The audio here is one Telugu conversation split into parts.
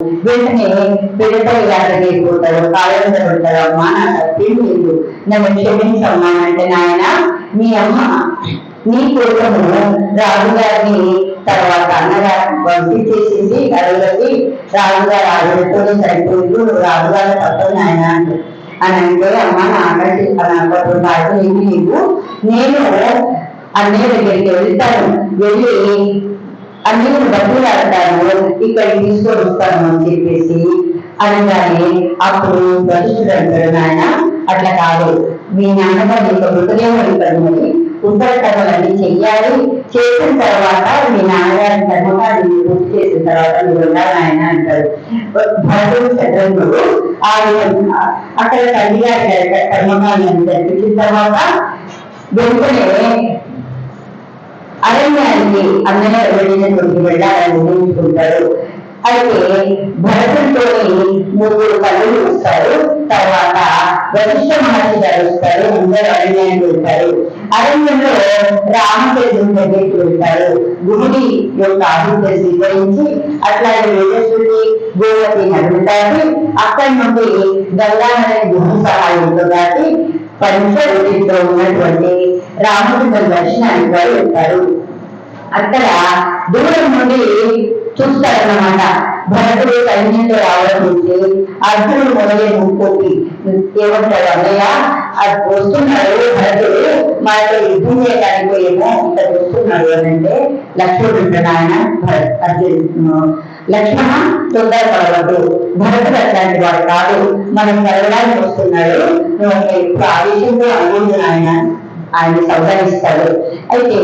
వెంటనే పిల్లలు వెళ్ళిపోతారు కాళ్ళ పడతారు అమ్మా నా అర్థం లేదు నన్ను క్షమించమ్మా అంటే నాయన మీ అమ్మ నీ కోసము రాజుగారిని తర్వాత అన్నగారు వంటి చేసేసి అడవులకి రాజుగారు ఆడలతోనే సరిపోయింది రాజుగారు తప్పదు నాయన అంటే అని అంటే అమ్మ నా నాకంటే నాకు బాధ్యత ఏమి లేదు నేను అన్నయ్య దగ్గరికి వెళ్తాను. వెళ్ళి అన్ని డబ్బులు ఆడతాను ఇక్కడ తీసుకొని వస్తాను అని చెప్పేసి అనగానే అప్పుడు వశిష్ఠుడు అంటాడు నాయన అట్లా కాదు. మీ నాన్నగారు యొక్క మృతదేహం ఇక్కడ ఉంది ఉత్తర కర్మలన్నీ చెయ్యాలి. చేసిన తర్వాత మీ నాన్నగారి కర్మకాన్ని పూర్తి చేసిన తర్వాత నువ్వు ఉండాలి నాయన అంటాడు. భరతుడు చంద్రుడు ఆ అక్కడ తల్లి గారి కర్మకాలను జరిపించిన తర్వాత వెంటనే అరణ్యానికి అందరూ వెళ్ళినటువంటి వెళ్ళాలని ఊహించుకుంటారు అయితే భరతుడితోని ముగ్గురు కళ్ళు వస్తారు తర్వాత వశిష్ఠ మహర్షి గారు వస్తారు అందరూ అరణ్యానికి వెళ్తారు అరణ్యంలో రామచంద్రుని దగ్గరికి వెళ్తారు గురుడి యొక్క ఆదిత్య స్వీకరించి అట్లాగే వేదశ్వరి గోవతి నదులు దాటి అక్కడి నుండి గంగా గుహ సహాయంతో దాటి పంచవటితో ఉన్నటువంటి రాముడు దర్శనానికి వారు వెళ్తారు అక్కడ దూరం నుండి చూస్తారన్నమాట. భరతుడు సైన్యంతో రావడం నుంచి అర్జునుడు మొదలై ముక్కోటి ఏమంటాడు అన్నయ్య అది వస్తున్నాడు భరతుడు మనతో యుద్ధం చేయడానికి ఏమో ఇక్కడ వస్తున్నాడు అని అంటే లక్ష్మణుడు ఉంటాడు ఆయన భరత్ అర్జున్ లక్ష్మణ తొందరపడవద్దు భరతుడు అట్లాంటి వాడు కాదు. మనం కలవడానికి వస్తున్నాడు. నువ్వు అసలు ఇప్పుడు ఆవేశంతో అనుకుంటున్నా ఆయన సంతరిస్తాడు. అయితే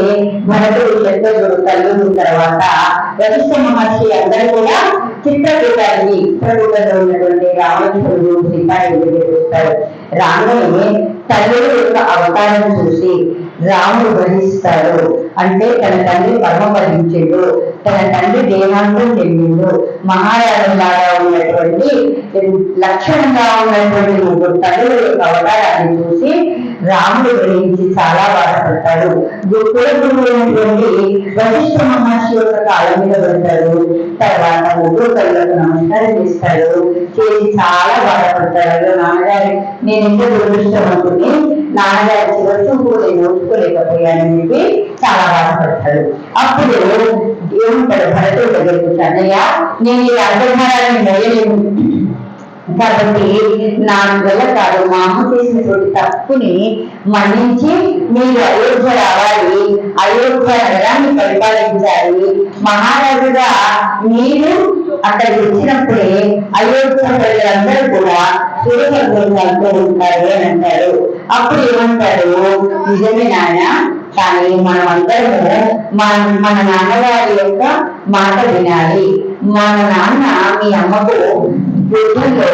మనకు ఎంతో కలుగుతున్న తర్వాత వశిష్ఠ మహర్షి అందరూ కూడా చిత్రకూటాన్ని చిత్రకూటంలో ఉన్నటువంటి రామచంద్రుడు సీతాయి చూస్తాడు రాముని తల్లుడు యొక్క అవతారం చూసి రాముడు గ్రహిస్తాడు అంటే తన తండ్రి పరమపదించిండు తన తండ్రి దేహాంతం చెందిండు. మహారాజులాగా ఉన్నటువంటి లక్షణంగా ఉన్నటువంటి ముగ్గురు తల్లుల యొక్క అవతారాన్ని చూసి రాముడు గ్రహించి చాలా బాధపడతాడు. గురుకులైనటువంటి వశిష్ఠ మహర్షి యొక్క కాళ్ళ మీద పడతాడు. తర్వాత ముగ్గురు కళ్ళకు నమస్కారం చేస్తాడు. చేసి చాలా బాధపడతాడు. నాన్నగారి నేను ఎంత దురదృష్టం అనుకుని నాన్నగారి చివరి చూపు నేను ఓర్చుకోలేకపోయానని చెప్పి చాలా బాధపడతాడు అప్పుడు ఏమంటాడు భరతుడు దగ్గరికి అన్నయ్య నేను ఈ అర్ధభారాన్ని మోయలేను కాబట్టి నా వల్ల కాదు మా అమ్మ చేసినటువంటి తప్పుని మన్నించి మీరు అయోధ్య రావాలి. అయోధ్య నగరాన్ని పరిపాలించాలి. మహారాజుగా మీరు అక్కడ వచ్చినప్పుడే అయోధ్య ప్రజలందరూ కూడా సూర్యభద్రంతో ఉంటారు అని అంటారు. అప్పుడు ఏమంటారు? నిజమే నాయన కానీ మనం అందరము మన మన నాన్నగారి యొక్క మాట వినాలి. మన నాన్న మీ అమ్మకు బుద్ధిలో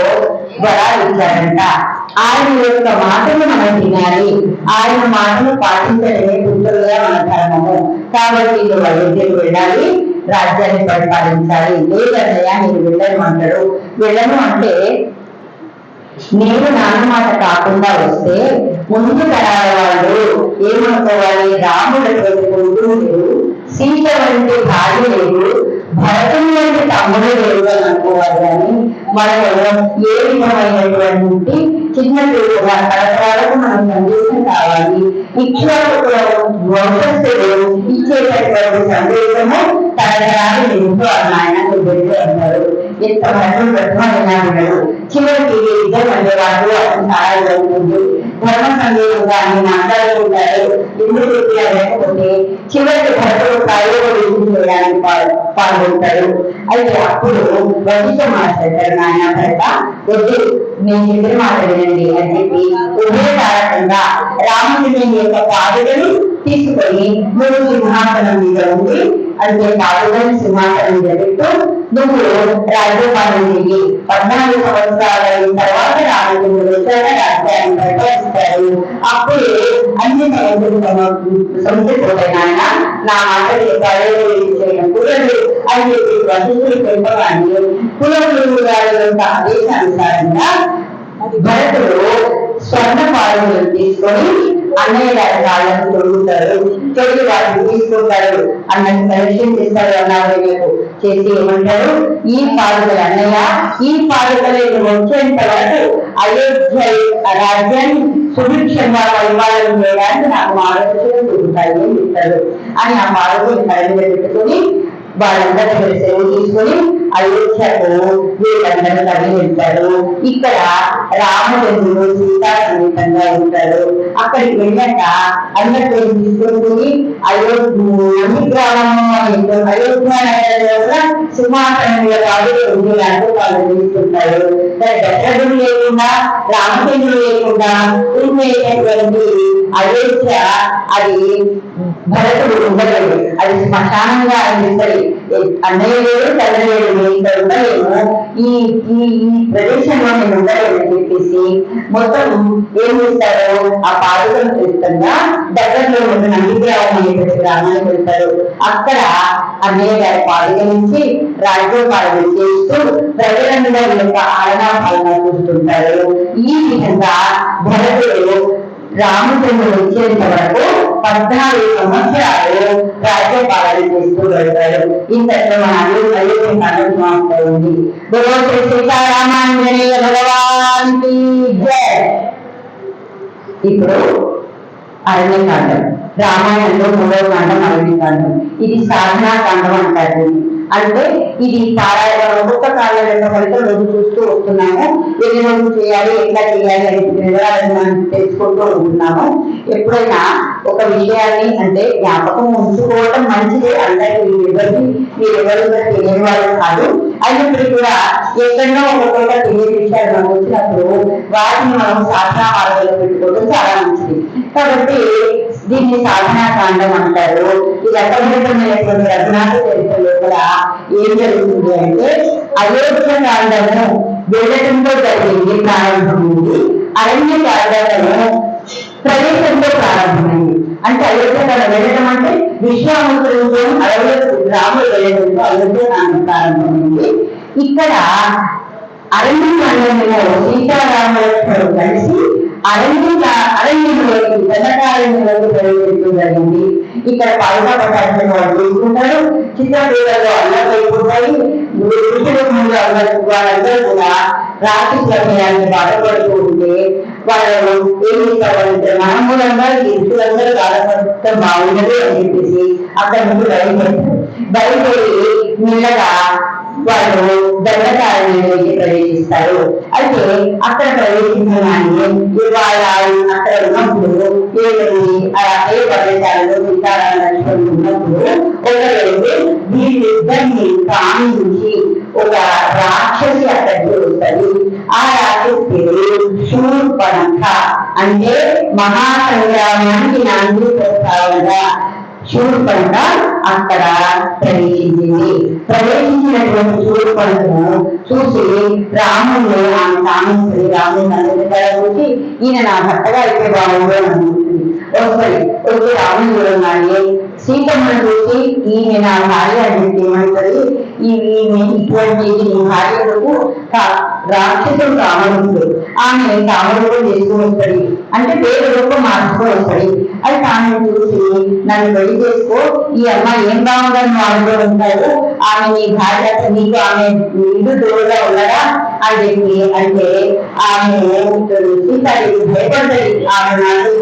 వరాలించారంట ఆయన యొక్క మాటను మనం వినాలి. ఆయన మాటను పాటించడమే పుత్రులుగా మన ధర్మము. కాబట్టి నువ్వు అయోధ్యకు వెళ్ళాలి రాజ్యాన్ని పరిపాలించాలి. లేదన్నయ్య మీరు వెళ్ళను అంటాడు వెళ్ళను అంటే నేను నాన్న మాట కాకుండా వస్తే ముందు తరాల వాళ్ళు ఏమనుకోవాలి? రాముడు అటువంటి కొడుకు లేడు సీత వంటి భార్య లేదు. భరతుని వంటి తమ్ముడు లేడు అని అనుకోవాలి కానీ మనము ఏ విధమైనటువంటి చిన్న పిల్లగా తరతరాలకు మనం సందేశం కావాలి. ఇచ్చేటప్పుడు వంశస్థుడు ఇచ్చేటటువంటి సందేశము తరతరాలు ఎంతో అని ఆయన అన్నారు. ఎంత భద్రం బ్రహ్మైనా వినడు చివరికి ఇద్దరు మధ్య వాళ్ళు అతను చాలా జరుగుతుంది ధర్మ సందేహంగా ఆయన మాట్లాడుకుంటారు ఎందుకు చెప్పినా లేకపోతే చివరికి భద్రుడు ప్రయోగం చేయడానికి పా- పాల్గొంటాడు అయితే అప్పుడు వశిష్ఠ మాట్లాడతారు నాయన భర్త వద్దు నేను చెప్పిన మాట వినండి అని చెప్పి ఉభయకారకంగా రామచంద్రుని యొక్క పాదులను తీసుకొని నువ్వు సింహాసనం మీద ఉండి అంటే పాదులను సింహాసనం జరుగుతూ నువ్వు రాజ్యపాలన చెయ్యి పద్నాలుగు సంవత్సరాల అయిన తర్వాత రామచంద్రుడు వచ్చాక రాజ్యాన్ని ప్రకటిస్తాడు అప్పుడే అన్ని సంసిపోతాయి నా మాటలు అని చెప్పి వసతులు పెంపగానే కులగురువు గారి యొక్క ఆదేశానుసారంగా భరతుడు స్వర్ణ తీసుకొని అన్నయ్య గారి కాళ్ళను తొడుగుతారు. తొడిగి వాటిని తీసుకుంటారు. అన్నది పరిచయం చేస్తారు అన్నారు చేసి ఏమంటారు? ఈ పాదుకలు అన్నయ్య ఈ పాదుకలు వచ్చేంత వరకు అయోధ్య రాజ్యాన్ని సుభిక్షంగా పరిపాలన చేయడానికి నాకు మార్గదర్శనం చూపుతాయి అని చెప్తారు. అని ఆ పాదుకలు కలిగి పెట్టుకుని వాళ్ళందరూ దగ్గర సెలవు తీసుకొని అయోధ్యకు వీళ్ళందరూ తరలి వెళ్తారు ఇక్కడ రామచంద్రుడు సీతా సమేతంగా ఉంటారు అక్కడికి వెళ్ళాక అందరితో తీసుకొని అయోధ్య నంది గ్రామం అయోధ్య నగరంలో కూడా సింహాసనంలో కాదు లాంటి వాళ్ళు తీసుకుంటారు దశరథుడు లేకుండా రామచంద్రుడు లేకుండా ఉండేటటువంటి అయోధ్య అది భరతుడు ఉండలేదు అది శ్మశానంగా అనిపిస్తుంది అన్నయ్య లేడు తల్లి లేడు నేను ఉండలేము ఈ ఈ ప్రదేశంలో నేను ఉండలేదని చెప్పేసి మొత్తం ఏం చేస్తారు ఆ పాదుకలు క్రితంగా దగ్గరలో ఉన్న నందిగ్రామం అనేటువంటి గ్రామానికి వెళ్తారు. అక్కడ అన్నయ్య గారి పాదుక నుంచి రాజ్యోపాలన చేస్తూ ప్రజలందరూ యొక్క ఆలనా పాలన చూస్తుంటారు. ఈ విధంగా భరతుడు రామచంద్రుడు వచ్చేంత వరకు పద్నాలుగు సంవత్సరాలు రాజ్యపాలన చేస్తూ వెళ్తారు ఇంతలో మన అల్లు అయోధ్య కాలం సమాప్తమైంది శ్రీ సీతారామాంజనేయ భగవానికి జయ ఇప్పుడు అరణ్యకాండం రామాయణంలో మూడవ కాండం అరణ్యకాండం. ఇది సాధనా కాండం అంటారు. అంటే ఇది పారాయణ ఒక్కొక్క కాలం ఫలితం రోజు చూస్తూ వస్తున్నాము. ఎన్ని రోజులు చేయాలి ఎట్లా చేయాలి అనే వివరాలను మనం తెలుసుకుంటూ ఉంటున్నాము. ఎప్పుడైనా ఒక విషయాన్ని అంటే జ్ఞాపకం ఉంచుకోవడం మంచిదే. అందరికీ ఎవరికి మీరెవరు తెలియని వాళ్ళు కాదు. అయినప్పటికీ కూడా ఎక్కడో ఒక్కొక్క తెలియని విషయాలు మనకు వచ్చినప్పుడు వాటిని మనం సాధనా మార్గంలో పెట్టుకోవడం చాలా మంచిది. కాబట్టి దీన్ని సాధనా కాండం అంటారు. ఇది రకమైనటువంటి రఘునాథ చరిత్ర లోపల ఏం జరుగుతుంది అంటే అయోధ్య కాండము వెళ్ళటంతో జరిగింది ప్రారంభమైంది. అరణ్య కాండము ప్రవేశంతో ప్రారంభమైంది. అంటే అయోధ్య కాండం వెళ్ళడం అంటే విశ్వామిత్రులతో అరవై రాముడు వెళ్ళడంతో అయోధ్య కాండం ప్రారంభమైంది. ఇక్కడ అరణ్య కాండంలో సీతారామలక్ష్మణుడు కలిసి అరణ్య అరణ్యంలోకి దండకారణ్యంలోకి ప్రవేశించడం జరిగింది ఇక్కడ పాలకా ప్రకాశం వాళ్ళు తీసుకుంటారు చిత్రపేటలో అల్లం అయిపోతాయి ఋషుల ముందు అందరూ వాళ్ళందరూ కూడా రాత్రి సమయాన్ని బాధపడుతూ ఉంటే వాళ్ళు ఏం చేస్తారంటే మన మూలంగా ఈ ఋషులందరూ బాధపడటం బాగుండదు అని చెప్పేసి అక్కడ నుండి బయలుదేరుతారు బయలుదేరి మెల్లగా వారు దండకారణ్యంలోకి ప్రవేశిస్తారు. అయితే అక్కడ ప్రవేశించగానే ఇవాళ అక్కడ ఉన్నప్పుడు ఏమి ఆ ఏ ప్రదేశాలలో సీతారామ ఉన్నప్పుడు ఒకరైతే వీళ్ళిద్దరిని కామించి ఒక రాక్షసి అక్కడికి వస్తుంది. ఆ రాక్షసి పేరు శూర్పణఖ. అంటే మహాసంగ్రామానికి నాంది ప్రస్తావనగా శూర్పణఖ అక్కడ ప్రవేశించింది. ప్రవేశించినటువంటి శూర్పణను చూసి రాముడిని ఆమె కామేశ్వరి రాముడు అందరి వచ్చి ఈయన నా భర్తగా అయితే బాగుండు అని అనుకుంటుంది ఒకసారి వచ్చి రాముడు చూడగానే సీతమ్మ చూసి ఈమె నా భార్య అని ఏమంటది? ఈమె ఇటువంటి నీ భార్యకు రాక్షసుడు కావడంతో ఆమె కామరుడు చేసుకుని అంటే పేరు రూపం మార్చుకొని అది తాను చూసి నన్ను పెళ్ళి చేసుకో. ఈ అమ్మాయి ఏం బాగుందని వాళ్ళు ఉంటారు ఆమె నీ భార్య నీకు ఆమె ఇల్లు దూరంగా ఉన్నదా? అని చెప్పి అంటే ఆమె ఏమవుతుంది? సీతాదేవి భయపడ్డది ఆమె నాకు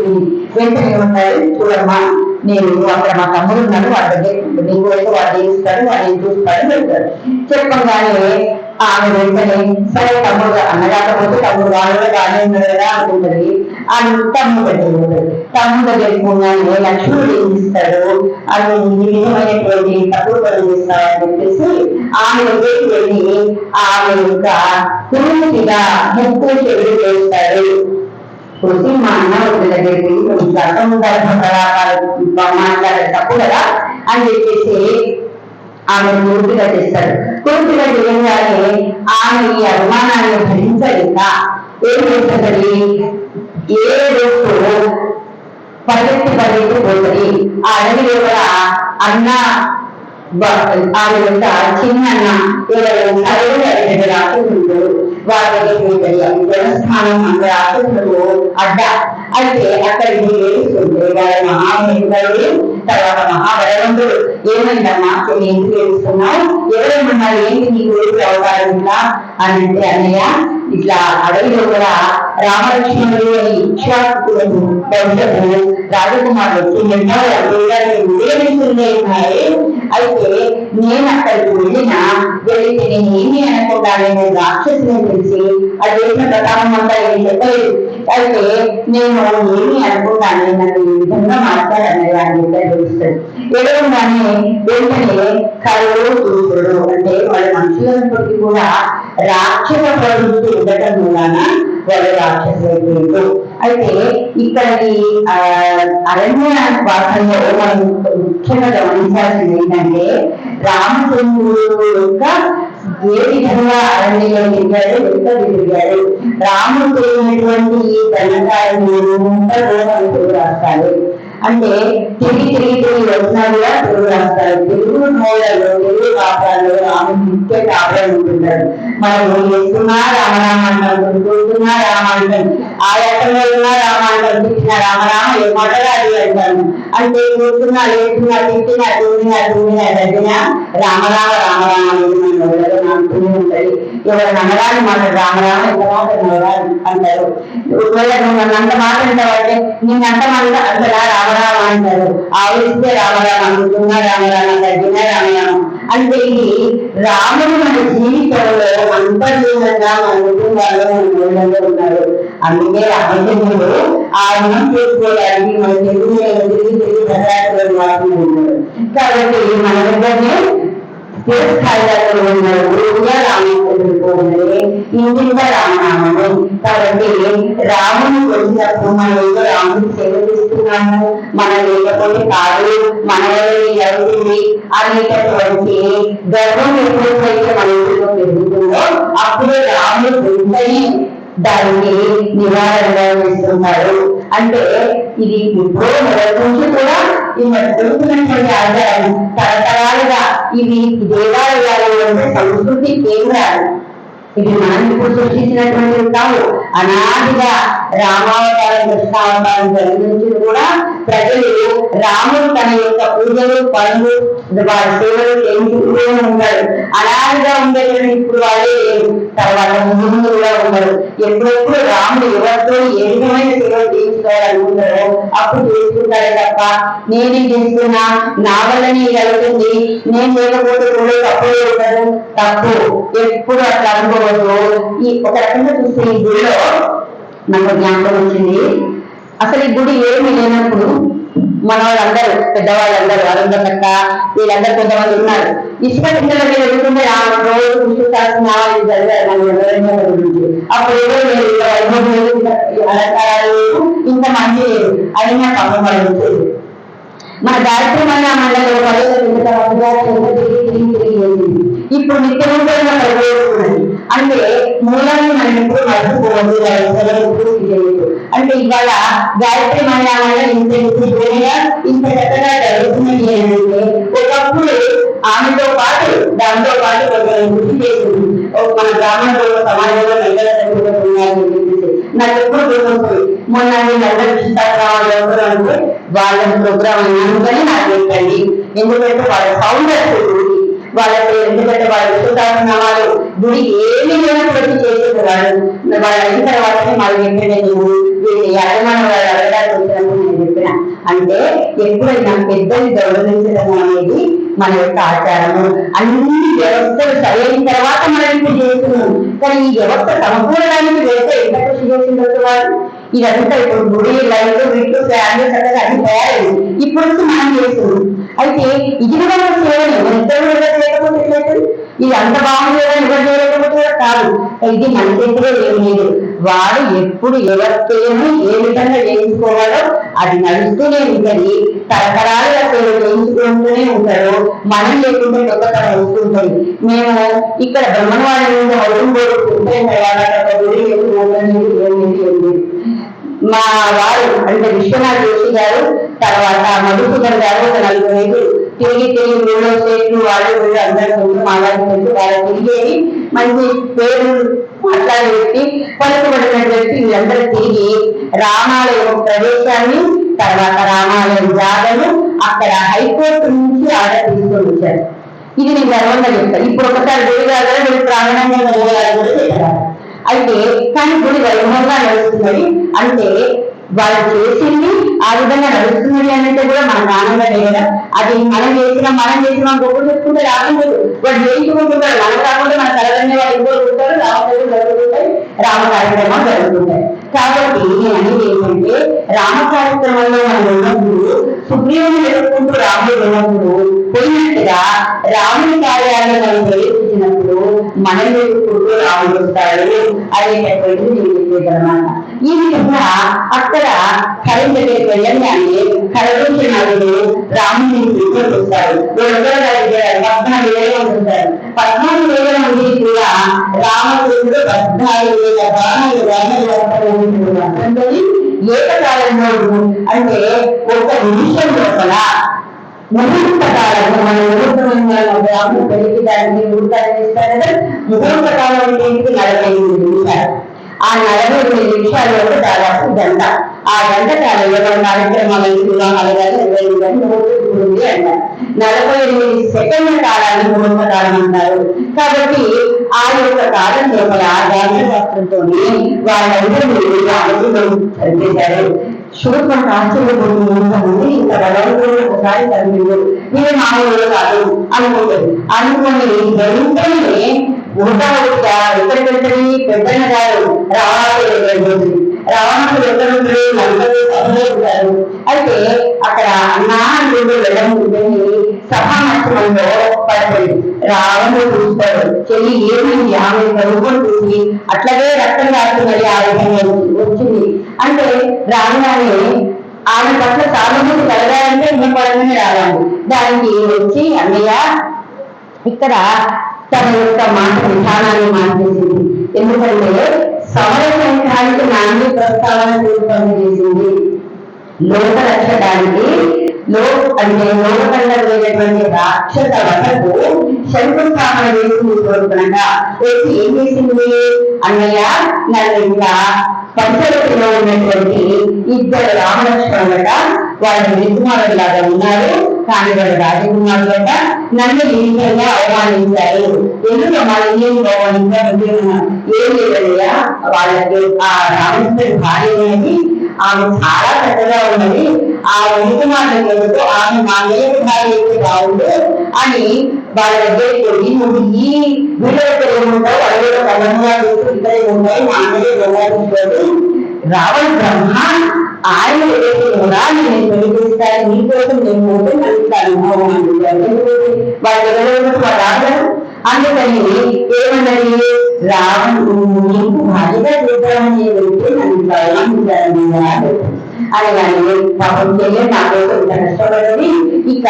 వెంటనే ఉంటారు చూడమ్మా నేను అక్కడ మా తమ్ముడు ఉన్నాడు వాడి దగ్గర నీకు అయితే వాడు ఏమిస్తాడు వాడు ఏం చూస్తాడు వెళ్తాడు చెప్పంగానే ఆమె వెంటనే సరే తమ్ముడు అన్నగాకపోతే తమ్ముడు వాళ్ళు కూడా బాగానే ఉన్నాడు కదా అనుకుంటది. అని తమ్ముడు దగ్గర తమ్ముడు దగ్గరకున్నాను లక్ష్మణుడు ఏం ఇస్తాడు అది నిజమైనటువంటి తప్పుడు పనులు చేస్తాడు చెప్పేసి ఆమె దగ్గరికి వెళ్ళి ఆమె యొక్క పూర్తిగా ముక్కు చెడు చేస్తాడు వచ్చి మా అన్న ఒక దగ్గరికి వెళ్ళి కొంచెం గతం గర్భ కళాకారు మాట్లాడే తప్పు కదా అని చెప్పేసి ఆమె పూర్తిగా చేస్తాడు పూర్తిగా చేయంగానే ఆమె ఈ అవమానాన్ని భరించలేక ఏం చేస్తుంది ఏ రోజు పరిగెత్తి పరిగెత్తి పోతుంది ఆ అడవి లోపల అన్న బ- యొక్క చిన్న అన్న ఎవరు సరువులు అడిగిన రాక్షసులు వారి దగ్గరికి అంటే రాత్రులు అడ్డ అయితే అక్కడికి ఏడుస్తుంటే వాళ్ళ మహామేశ్వరుడు తర్వాత మహాబలవంతుడు ఏమైందమ్మా నువ్వు ఎందుకు వేస్తున్నావు ఎవరేమన్నారు ఏంటి నీ కొడుకు అవతారం ఇట్లా అని అంటే అన్నయ్య ఇట్లా అడవిలో కూడా రామలక్ష్మణుడు అని ఇచ్చాకులను భవిష్యత్తు రాజకుమారుడు ఎన్నో ఉదయిస్తున్నాయి ఉన్నాయి అయితే అయితే నేను అక్కడికి వెళ్ళిన వెళితే నేను ఏమి అనుకుంటా నేను రాక్షసుని తెలిసి అది వేసిన ప్రకారం అంతా ఏం చెప్పలేదు. అయితే నేను ఏమి అనుకుంటాను నన్ను ఈ విధంగా మాట్లాడన్నయ్య అని చెప్పి తెలుస్తుంది. ఎడవగానే వెంటనే కళ్ళు చూసుడు అంటే వాళ్ళ మనుషులన్నిటికీ కూడా రాక్షస ప్రవృత్తి ఉండటం వలన వాళ్ళు రాక్షసులు అయితే ఇక్కడ ఆ, అరణ్య వాసంలో మనం ముఖ్యంగా గమనించాల్సింది ఏంటంటే రామచంద్రుడు యొక్క ఏ విధంగా అరణ్యంలో తిరిగాడు ఎంత తిరిగాడు. రాముడు చేసినటువంటి ఈ దండకాలను రాస్తాడు అంటే తిరిగి తిరిగి తిరిగి వచ్చినా కూడా తెలుగు రాస్తారు. తెలుగు మూలలో తెలుగు రాష్ట్రాల్లో ఆమె ముఖ్య కాపురం ఉంటుంటాడు మనం చేస్తున్నా రామరామ అంటాం చూస్తున్నా రామ ఆ రకంలో ఉన్నా రామ తిట్టిన రామరామ ఏ మాటగా అది అంటాను అంటే చూస్తున్నా లేస్తున్నా తిట్టినా చూడినా చూడినా తగ్గిన రామరామ రామరామ అనేది మన నోళ్ళలో నానుతూనే ఉంటది. ఎవరు నమ్మరాని మాట రామరామ ఎంత మాట నమ్మరాని అంటారు. ఒకవేళ నువ్వు నన్ను అంత మాట అంటావంటే నిన్ను అంత మాట అంతలా రామరామ అంటారు ఆవిస్తే రామరామ అనుకున్నా రామరామ తగ్గిన రామరామ. అంటే ఇది రాముడు మన జీవితంలో అంతర్లీనంగా మన కుటుంబాల్లో మన ఊళ్ళలో ఉన్నారు అందుకే రామచంద్రుడు ఆ రుణం చేసుకోవడానికి మన తెలుగు తిరిగి తిరిగి భద్రాచలం వాడుతూ ఉన్నారు కాబట్టి మన దగ్గరనే స్థిరస్థాయిలో ఉన్నారు గురువుగా రామచంద్రుడు ఉన్నది ఇంటిగా రామనామము. కాబట్టి రాముని వచ్చినప్పుడు మనం ఏదో రాముడికి సేవ మనం లేకపోతే కాదు మన వల్ల జరుగుతుంది అనేటటువంటి గర్వం ఎప్పుడైతే మన ఇంట్లో పెరుగుతుందో అప్పుడే రాముడు వెంటనే దానికి నివారణగా చేస్తున్నారు అంటే ఇది ఇప్పుడు మొదటి నుంచి కూడా ఈ మన జరుగుతున్నటువంటి ఆధారం తరతరాలుగా ఇవి దేవాలయాలు అంటే సంస్కృతి కేంద్రాలు. ఇది మనం ఇప్పుడు సృష్టించినటువంటివి కావు అనాదిగా రామావతారం కృష్ణావతారం జరిగి నుంచి కూడా ప్రజలు రాముడు తన యొక్క పూజలు పనులు వారి సేవలు చేయించుకుంటూ ఉంటారు అనాదిగా ఉండేటువంటి ఇప్పుడు వాళ్ళే లేరు తర్వాత ముందు ముందు కూడా ఉన్నారు ఎప్పుడెప్పుడు రాముడు ఎవరితో ఏ విధమైన సేవలు చేయించుకోవాలనుకుంటారో అప్పుడు చేసుకుంటారే తప్ప నేనేం చేస్తున్నా నా వల్లనే ఇది అవుతుంది నేను లేకపోతే కూడా తప్పులే ఉండదు తప్పు ఎప్పుడు అట్లా రోజు ఈ ఒక రకంగా చూస్తే ఈ గుడిలో నాకు జ్ఞాపకం వచ్చింది. అసలు ఈ గుడి ఏమి లేనప్పుడు మన వాళ్ళందరూ పెద్దవాళ్ళందరూ అరుంధతక్క వీళ్ళందరూ కొంతమంది ఉన్నారు. ఇసుక కిందల మీద వెళ్తుంటే ఆ రోజు కృషి ఇది చదివారు అప్పుడు ఏదో లేదు ఇంత ఇంత అలంకారాలు లేవు, ఇంత మంచి లేదు అయినా పంపబడి మన గాయత్రి మన మండలి ఇప్పుడు నిత్యమంతరంగా పనిచేస్తున్నది అంటే మూలాన్ని మనం ఎప్పుడు మర్చిపోవద్దు గాయత్రి పూర్తి అంటే ఇవాళ గాయత్రి మహిళా మండలి ఇంత ఇంత ఇంత చక్కగా జరుగుతుంది అంటే ఒకప్పుడు ఆమెతో పాటు దాంతో పాటు కొంచెం కృషి చేసింది. మన గ్రామంలో సమాజంలో మహిళల సంఖ్య ఉన్నాయని చెప్పేసి. నాకు ఎప్పుడు గుర్తుంది మొన్న నేను అందరూ ఇన్స్టాగ్రామ్ అంటే వాళ్ళ ప్రోగ్రామ్ అనుకుని నాకు చెప్పండి. ఎందుకంటే వాళ్ళ ఫౌండర్స్ వాళ్ళకి ఎందుకంటే వాళ్ళు వాళ్ళ వాళ్ళు గుడి ఏమి లేనప్పుడు చేసేవారు వాళ్ళు అయిన తర్వాతనే మాకు వెంటనే నువ్వు వీళ్ళ యజమాని వాళ్ళు అడగడానికి వచ్చినప్పుడు నేను చెప్పిన. అంటే ఎప్పుడైనా పెద్దలు గౌరవించడం అనేది మన యొక్క ఆచారము. అన్ని వ్యవస్థలు సరైన తర్వాత మనం ఇప్పుడు చేస్తున్నాం కానీ ఈ వ్యవస్థ సమకూరడానికి వేస్తే ఎంత కృషి చేసిండొచ్చు వాళ్ళు? ఇదంతా ఇప్పుడు గుడి లైట్ వీటితో ఫ్యాన్లు చక్కగా అది తయారైంది. ఇప్పుడు వచ్చి మనం చేస్తుంది. అయితే ఇది కూడా మనం చేయలేము. ఇద్దరు కూడా చేయకపోతే ఇది అంత బాగుంది కదా ఎవరు కూడా కాదు. ఇది మన చేతిలో ఏం లేదు. వాడు ఎప్పుడు ఎవరితోనూ ఏ విధంగా చేయించుకోవాలో అది నడుస్తూనే ఉంటది. తరతరాలుగా సేవ చేయించుకుంటూనే ఉంటారు. మనం లేకుంటే కొత్తతనం వస్తుంటది మేము ఇక్కడ బ్రహ్మణవాడి మీద అవుతుంబోడు ఉంటే తర్వాత ఒక గుడి ఎప్పుడు మా వారు అంటే విశ్వనాథ్ జోషి గారు తర్వాత మధుసూదన్ గారు ఒక నలుగురు ఐదు తిరిగి తిరిగి ఊళ్ళో స్టేట్లు వాళ్ళు ఊళ్ళో అందరూ కొంచెం మాట్లాడుకుంటూ వాళ్ళు తిరిగేది మంచి పేరు మాట్లాడే వ్యక్తి పలుకుబడిన వ్యక్తి వీళ్ళందరూ తిరిగి రామాలయం ప్రదేశాన్ని తర్వాత రామాలయం జాగను అక్కడ హైకోర్టు నుంచి ఆర్డర్ తీసుకొని వచ్చారు. ఇది నేను గర్వంగా చెప్తాను. ఇప్పుడు ఒకసారి గుడి కాదు ప్రాంగణంగా కూడా చెప్పారు. అయితే కానీ గుడి వైభవంగా నడుస్తున్నది. అంటే వాళ్ళు చేసింది ఆ విధంగా నడుస్తున్నది అంటే కూడా మనకు ఆనందమే కదా. అది మనం చేసినా మనం చేసినా గొప్ప చెప్పుకుంటే రాకుండా వాడు చేయించుకుంటుంటారు మనకు రాకుండా మన తలదన్నే వాళ్ళు ఇంకోటి ఉంటారు జరుగుతుంటాయి. రామ కార్యక్రమాలు జరుగుతుంటాయి. కాబట్టి నేను అనేది ఏంటంటే రామ కార్యక్రమంలో మనం ఉన్నప్పుడు సుగ్రీవుని ఎదుర్కొంటూ రాముడు ఉన్నప్పుడు పోయినట్టుగా రాముని కార్యాలయం మనం ప్రవేశించినప్పుడు మనం ఎదుర్కొంటూ రాముడు వస్తాడు అనమాట ఈ విధంగా అక్కడ కరెంట్ దగ్గరికి వెళ్ళగానే కరదూష నలుడు రాముని తీసుకొని వస్తారు పద్నాలుగు వేల ఉంటారు పద్నాలుగు వేల మంది కూడా రామచంద్రుడు పద్నాలుగు వేల బాణాలు ఏకకాలంలో అంటే ఒక నిమిషం లోపల ముహూర్త కాలము మన ముహూర్తమైన గ్రామం పెళ్ళికి దానికి ముహూర్తాలు చేస్తారు ముహూర్త కాలం అంటే ఏంటి? నలభై ఎనిమిది నిమిషాలు ఆ నలభై ఎనిమిది నిమిషాల్లో దాదాపు గంట ఆ గంట కాలంలో మన కార్యక్రమాలు వివాహాలు కానీ ఇరవై ఎనిమిది గంటలు ముహూర్తం ఉంది అంటారు నలభై ఎనిమిది సెకండ్ల కాలాన్ని ముహూర్త కాలం అంటారు కాబట్టి ఆ యొక్క కాలం లోపల ఆ గాంధీ శాస్త్రంతో వాళ్ళందరూ చదివేశారు శూర్పణ ఆశ్చర్యపోతుంది ఇంతమంది ఇంత బలవంతుడు ఒకసారి చదివిండు వీళ్ళు మామూలు కాదు అనుకుంటుంది అనుకుని వెంటనే ఉడవగా ఎక్కడికెళ్తుంది పెద్దన్న గారు రావాలి రావణుడు ఎక్కడ ఉంటాడు నలుగురు సభలో ఉంటారు అయితే అక్కడ అన్నా వెళ్ళడం ఉంటుంది సభా మధ్యమంలో పడుతుంది రావణుడు చూస్తాడు. చెల్లి ఏమైంది? ఆమె కనుగొని చూసి అట్లాగే రక్తం కాస్తున్నది ఆ విధంగా వచ్చింది అంటే రాగానే ఆమె పట్ల సానుభూతి కలగాలంటే మీ పడమే రావాలి. దానికి వచ్చి అన్నయ్య ఇక్కడ తన యొక్క మాట విధానాన్ని మార్చేసింది. ఎందుకంటే సమర సంఘానికి నాంది ప్రస్తావన రూపొందించింది. లోక రక్షడానికి లో అంటే లోకంలో లేనటువంటి రాక్షస వరకు శంకుస్థాపన చేసింది కోరుకునగా వచ్చి ఏం చేసింది? అన్నయ్య నన్ను ఇంకా పంచవతిలో ఉన్నటువంటి ఇద్దరు రామలక్ష్మణులట వాళ్ళు లాగా ఉన్నారు. కానీ వాళ్ళు రాజకుమారులట నన్ను ఈ విధంగా అవమానించారు. ఎందుకు మా ఏం గవర్నమెంట్ ఏం లేదయ్యా వాళ్ళకి ఆ రామకృష్ణుడి భార్య అనేది ఆమె చాలా పెద్దగా ఉన్నది. ఆ వికుమారులకు ఎందుకు ఆమె మా నేటి భార్య అయితే బాగుండు అని వాళ్ళ దగ్గరికి వెళ్ళి నువ్వు ఈ వీడియో తెలియముంటావు వాళ్ళు కూడా కళ్ళముగా చూస్తూ ఇద్దరే ఉంటాయి మా అన్నయ్య వ్యవహరించాడు రావణ బ్రహ్మ ఆయన ఏదైతే మురాన్ని నేను పెళ్ళి చేస్తాను నీకోసం నేను పోతే నడుస్తాను వాళ్ళ ఎవరు వాళ్ళు అందుకని ఏమన్నది రావణుడు నీకు భార్యగా చేద్దామని వెళ్తే నన్ను ప్రయాణించాలని అనగానే పాపం చెల్లె నా కోసం ఇంత కష్టపడింది. ఇక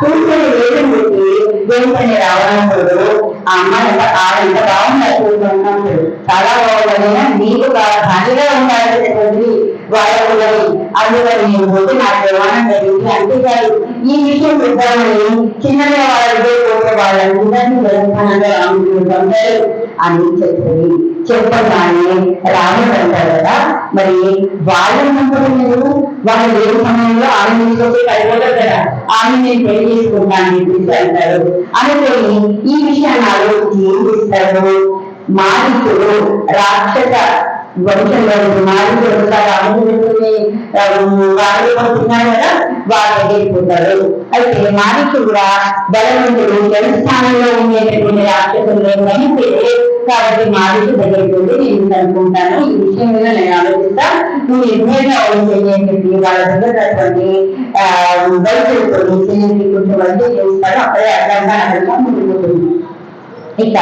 చూసుకుని వేరే పెట్టి వెంటనే రావణుడు ఆ అమ్మాయి ఎంత ఆడ ఎంత బాగుంది చాలా బాగుంది. నీకు హానిగా ఉండాలనేటువంటిది వాళ్ళని అందుకని నేను పోతే నాకు ప్రమాణం జరిగింది అంతేకాదు ఈ విషయం పెద్దామని చిన్నగా వాళ్ళ పోతే వాళ్ళందరినీ వెళ్తానంటే రాముడు అని చెప్పి చెప్పగానే రాముడు కదా మరి వాళ్ళని పంపలేదు వాళ్ళు లేని సమయంలో ఆమె తీసుకొచ్చి కలిపోతారు కదా ఆమె నేను పెళ్ళి చేసుకుంటాను చెప్పేసి అంటారు. అనుకొని ఈ విషయాన్ని ఆలోచించి ఏం చేస్తారు? మాలికుడు రాక్షస వంశంలో మాదికుడు రాముడిని వాళ్ళు పడుతున్నారు కదా వాళ్ళ ఎగిరిపోతారు అయితే మాదికుడు కూడా బలవంతుడు జనస్థానంలో ఉండేటటువంటి రాక్షసులు నమ్మితే కాబట్టి మాదికు దగ్గరికి వెళ్ళి నేను అనుకుంటాను ఈ విషయం మీద నేను ఆలోచిస్తా నువ్వు నిర్ణయంగా ఆలోచించి వాళ్ళ దగ్గరటువంటి వైద్యులతో కొంచెం వైద్యం చేస్తాడు అప్పుడే అర్థంగా అర్థంగా ముందుకు ఇక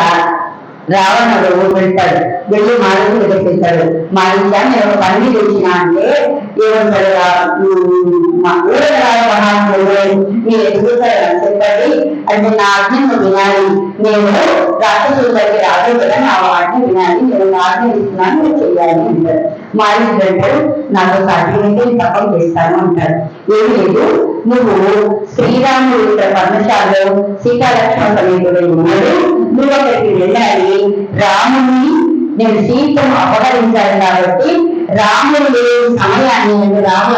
రావణుడు వెళ్తాడు వెళ్ళి మారుతి దగ్గరికి వెళ్తాడు నేను ఒక పని తెచ్చిన అంటే ఏమంటాడు మీరు ఎదుగుతారు చెప్పండి. అంటే నా ఆజ్ఞను వినాలి. నేను రాక్షసుల దగ్గర రాదు కదా నా వాటిని వినాలి. నేను ఆజ్ఞ ఇస్తున్నాను నువ్వు చెయ్యాలి అంటారు మారీచుడు అంటాడు నాకు సాధ్యం తప్పం చేస్తాను అంటారు ఏమిటంటే నువ్వు శ్రీరాముడు ఇక్కడ పర్ణశాలలో సీతాలక్ష్మణ సమేతుడు ఉన్నాడు నువ్వు అక్కడికి వెళ్ళాలి. రాముని నేను సీతను అపహరించాను కాబట్టి రాముడు సమయాన్ని రాము